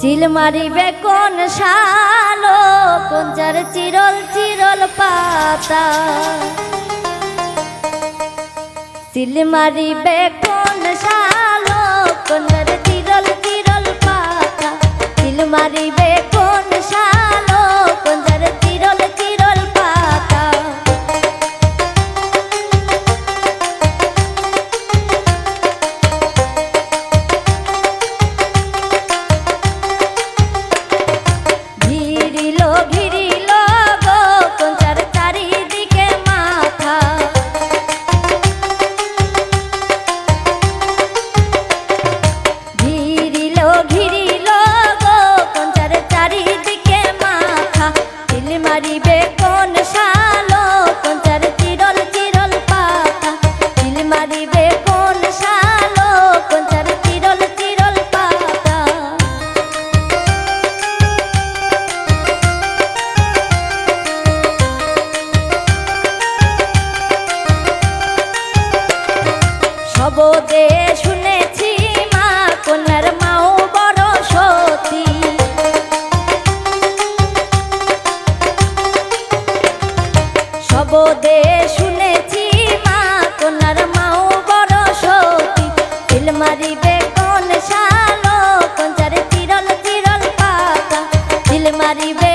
চিল মারিবে কোন শালো, কোন যার চিরল চিরল পাতা? চিল মারিবে কোন শালো, কোন যার চিরল চিরল পাতা? চিল মারিবে কোন শালো, কোন যার শবদে শুনেছি মা কন্যার মাও বড় সতী। তিল মারিবে কোন শালো তিরল চিরল চিরল পাতা। তিল মারিবে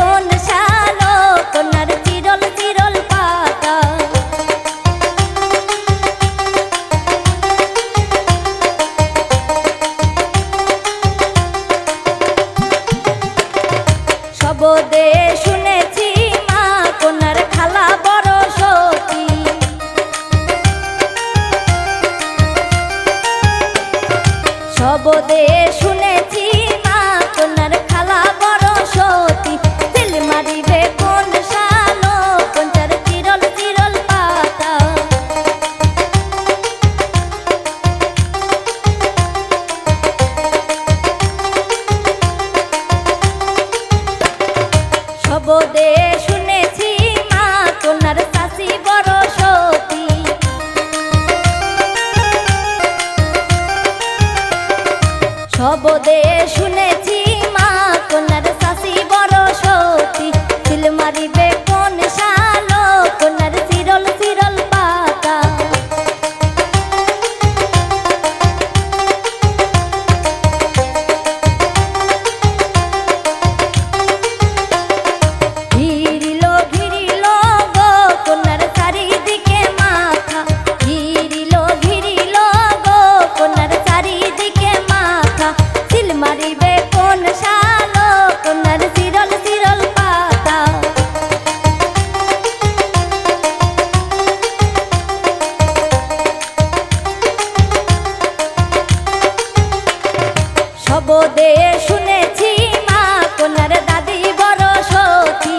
কোন শালো শবদে শুনেছি মা কন্যার শাশি বড় সতী। তিল মারিবে শুনেছি মা কন্যার দাদি বড় সতী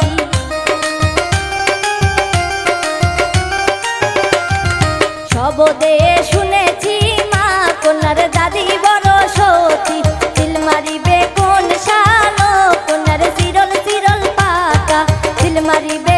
শবদে শুনেছি মা কন্যার দাদি বড় সতী তিল মারিবে কোন শালো কন্যার চিরল চিরল পাতা। তিল মারিবে